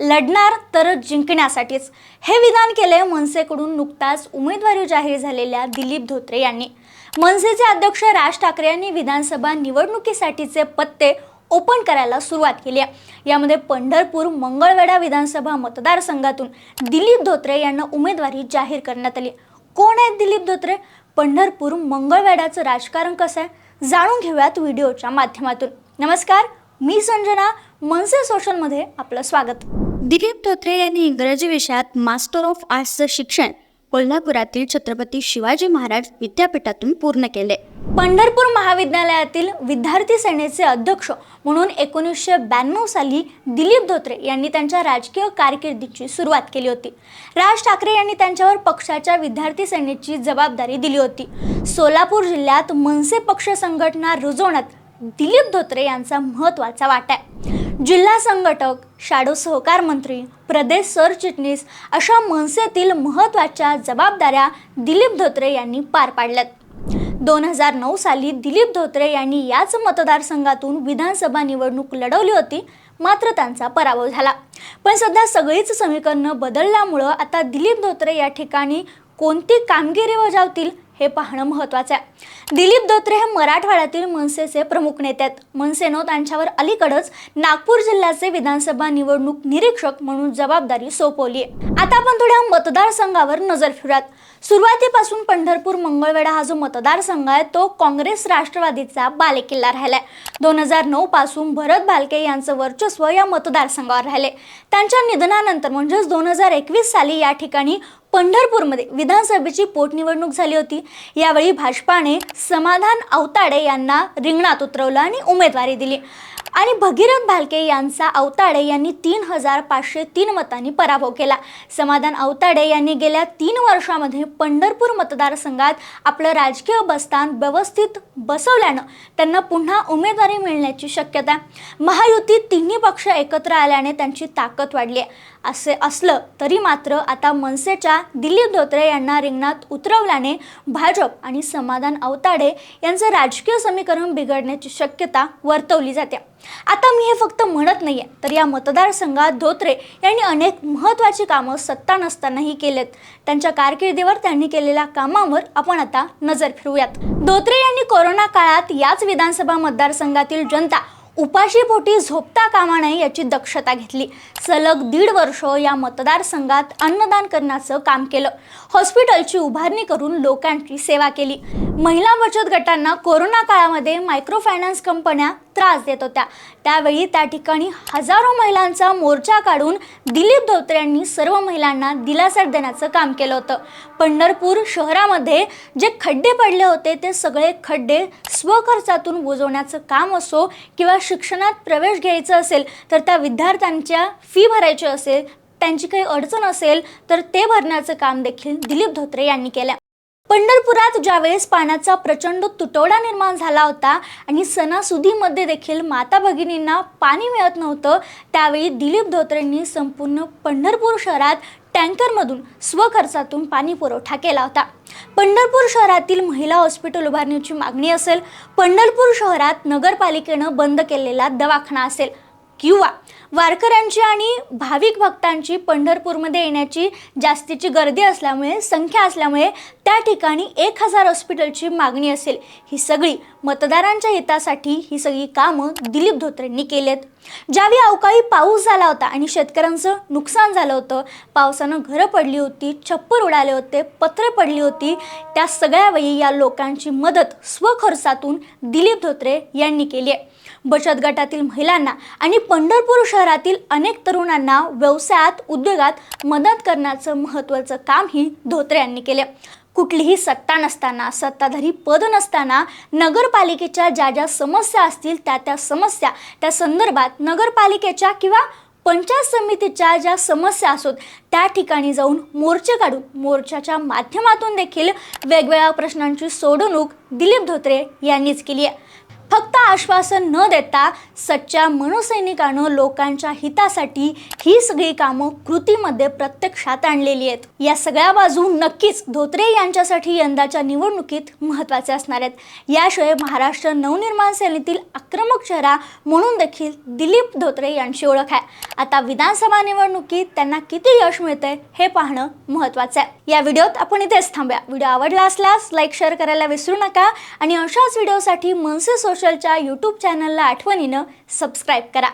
लढणार तर जिंकण्यासाठीच. हे विधान केले मनसेकडून नुकताच उमेदवारी जाहीर झालेल्या दिलीप धोत्रे यांनी. मनसेचे अध्यक्ष राज ठाकरे यांनी विधानसभा निवडणुकीसाठीचे पत्ते ओपन करायला सुरुवात केली आहे. यामध्ये पंढरपूर मंगळवेढा विधानसभा मतदारसंघातून दिलीप धोत्रे यांना उमेदवारी जाहीर करण्यात आली. कोण आहेत दिलीप धोत्रे? पंढरपूर मंगळवेढाचं राजकारण कसं आहे? जाणून घेऊयात व्हिडिओच्या माध्यमातून. नमस्कार मी संजना मनसे सोशलमध्ये आपलं स्वागत. दिलीप धोत्रे यांनी इंग्रजी विषयात मास्टर ऑफ आर्ट्सचं शिक्षण कोल्हापुरातील छत्रपती शिवाजी महाराज विद्यापीठातून पूर्ण केले. पंढरपूर महाविद्यालयातील विद्यार्थी सेनेचे अध्यक्ष म्हणून एकोणीसशे ब्याण्णव साली दिलीप धोत्रे यांनी त्यांच्या राजकीय कारकिर्दीची सुरुवात केली होती. राज ठाकरे यांनी त्यांच्यावर पक्षाच्या विद्यार्थी सेनेची जबाबदारी दिली होती. सोलापूर जिल्ह्यात मनसे पक्ष संघटना रुजवण्यात दिलीप धोत्रे यांचा महत्त्वाचा वाटा आहे. जिल्हा संघटक शाडो सहकार मंत्री प्रदेश सरचिटणीस अशा मनसेतील महत्त्वाच्या जबाबदाऱ्या दिलीप धोत्रे यांनी पार पाडल्यात. दोन हजार नऊ साली दिलीप धोत्रे यांनी याच मतदारसंघातून विधानसभा निवडणूक लढवली होती मात्र त्यांचा पराभव झाला. पण सध्या सगळीच समीकरणं बदलल्यामुळं आता दिलीप धोत्रे या ठिकाणी कोणती कामगिरी बजावतील हे पाहणं महत्त्वाचं आहे. दिलीप धोत्रे हे मराठवाड्यातील मनसेचे प्रमुख नेते आहेत. मनसेनं त्यांच्यावर अलीकडंच नागपूर जिल्ह्याचे विधानसभा निवडणूक निरीक्षक म्हणून जबाबदारी सोपवली आहे. आता आपण थोड्या मतदारसंघावर नजर फिरूयात सुरुवातीपासून पंढरपूर मंगळवेढा हा जो मतदारसंघ आहे तो काँग्रेस राष्ट्रवादीचा बालेकिल्ला राहिलाय. दोन हजार नऊ पासून भरत भालके यांचं वर्चस्व या मतदारसंघावर राहिले. त्यांच्या निधनानंतर म्हणजेच दोन हजार एकवीस साली या ठिकाणी पंढरपूरमध्ये विधानसभेची पोटनिवडणूक झाली होती. यावेळी भाजपाने समाधान अवताडे यांना रिंगणात उतरवलं आणि उमेदवारी दिली. आणि भगीरथ भालके यांचा अवताडे यांनी तीन हजार पाचशे तीन मतांनी पराभव केला. समाधान अवताडे यांनी गेल्या तीन वर्षामध्ये पंढरपूर मतदारसंघात आपलं राजकीय बस्तान व्यवस्थित बसवल्यानं त्यांना पुन्हा उमेदवारी मिळण्याची शक्यता. महायुती तिन्ही पक्ष एकत्र आल्याने त्यांची ताकद वाढली आहे. असे असलं तरी मात्र आता मनसेच्या दिलीप धोत्रे यांना रिंगणात उतरवल्याने भाजप आणि समाधान अवताडे यांचं राजकीय समीकरण बिघडण्याची शक्यता वर्तवली जाते. आता मी हे फक्त म्हणत नाही आहे तर या मतदारसंघात धोत्रे यांनी अनेक महत्त्वाची कामं सत्ता नसतानाही केलेत. त्यांच्या कारकिर्दीवर त्यांनी केलेल्या कामावर आपण आता नजर फिरूयात धोत्रे यांनी कोरोना काळात याच विधानसभा मतदारसंघातील जनता उपाशीपोटी झोपता कामा नये याची दक्षता घेतली. सलग दीड वर्ष या मतदारसंघात अन्नदान करण्याचं काम केलं. हॉस्पिटलची उभारणी करून लोकांची सेवा केली. महिला बचत गटांना कोरोना काळामध्ये मायक्रो फायनान्स कंपन्या त्रास देत होत्या. त्यावेळी त्या ठिकाणी हजारो महिलांचा मोर्चा काढून दिलीप धोत्रे यांनी सर्व महिलांना दिलासा देण्याचं काम केलं होतं. पंढरपूर शहरामध्ये जे खड्डे पडले होते ते सगळे खड्डे स्वखर्चातून बुजवण्याचं काम असो किंवा शिक्षणात प्रवेश घ्यायचं असेल तर त्या विद्यार्थ्यांच्या फी भरायची असेल त्यांची काही अडचण असेल तर ते भरण्याचं काम देखील दिलीप धोत्रे यांनी केलं. पंढरपुरात ज्यावेळेस पाण्याचा प्रचंड तुटवडा निर्माण झाला होता आणि सणासुदीमध्ये देखील माता भगिनींना पाणी मिळत नव्हतं त्यावेळी दिलीप धोत्रेंनी संपूर्ण पंढरपूर शहरात टँकरमधून स्वखर्चातून पाणी पुरवठा केला होता. पंढरपूर शहरातील महिला हॉस्पिटल उभारण्याची मागणी असेल पंढरपूर शहरात नगरपालिकेनं बंद केलेला दवाखाना असेल. किंवा वारकऱ्यांची आणि भाविक भक्तांची पंढरपूरमध्ये येण्याची जास्तीची गर्दी असल्यामुळे संख्या असल्यामुळे त्या ठिकाणी एक हजार हॉस्पिटलची मागणी असेल. ही सगळी मतदारांच्या हितासाठी ही सगळी कामं दिलीप धोत्रेंनी केलेत ज्यावेळी अवकाळी पाऊस झाला होता आणि शेतकऱ्यांचं नुकसान झालं होतं पावसानं घरं पडली होती छप्पर उडाले होते पत्रे पडली होती त्या सगळ्या वेळी या लोकांची मदत स्वखर्चातून दिलीप धोत्रे यांनी केली आहे. बचत गटातील महिलांना आणि पंढरपूर शहरातील अनेक तरुणांना व्यवसायात उद्योगात मदत करण्याचं महत्त्वाचं कामही धोत्रे यांनी केले कुठलीही सत्ता नसताना सत्ताधारी पद नसताना नगरपालिकेच्या ज्या ज्या समस्या असतील त्या त्या समस्या त्या संदर्भात नगरपालिकेच्या किंवा पंचायत समितीच्या ज्या समस्या असोत त्या ठिकाणी जाऊन मोर्चे काढून मोर्चाच्या माध्यमातून देखील वेगवेगळ्या प्रश्नांची सोडवणूक दिलीप धोत्रे यांनीच केली आहे. फक्त आश्वासन न देता सच्च्या मनसैनिकानं लोकांच्या हितासाठी ही सगळी कामं कृतीमध्ये प्रत्यक्षात आणलेली आहेत. या सगळ्या बाजू नक्कीच धोत्रे यांच्यासाठी यंदाच्या निवडणुकीत महत्त्वाचे असणार आहेत. याशिवाय महाराष्ट्र नवनिर्माण सेनेतील आक्रमक चेहरा म्हणून देखील दिलीप धोत्रे यांची ओळख आहे. आता विधानसभा निवडणुकीत त्यांना किती यश मिळते हे पाहणं महत्त्वाचं आहे. या व्हिडिओत आपण इथेच थांबूया. व्हिडिओ आवडला असल्यास लाईक शेअर करायला विसरू नका आणि अशाच व्हिडिओसाठी मनसे सोशलच्या यूट्यूब चॅनलला आठवणीनं सबस्क्राईब करा.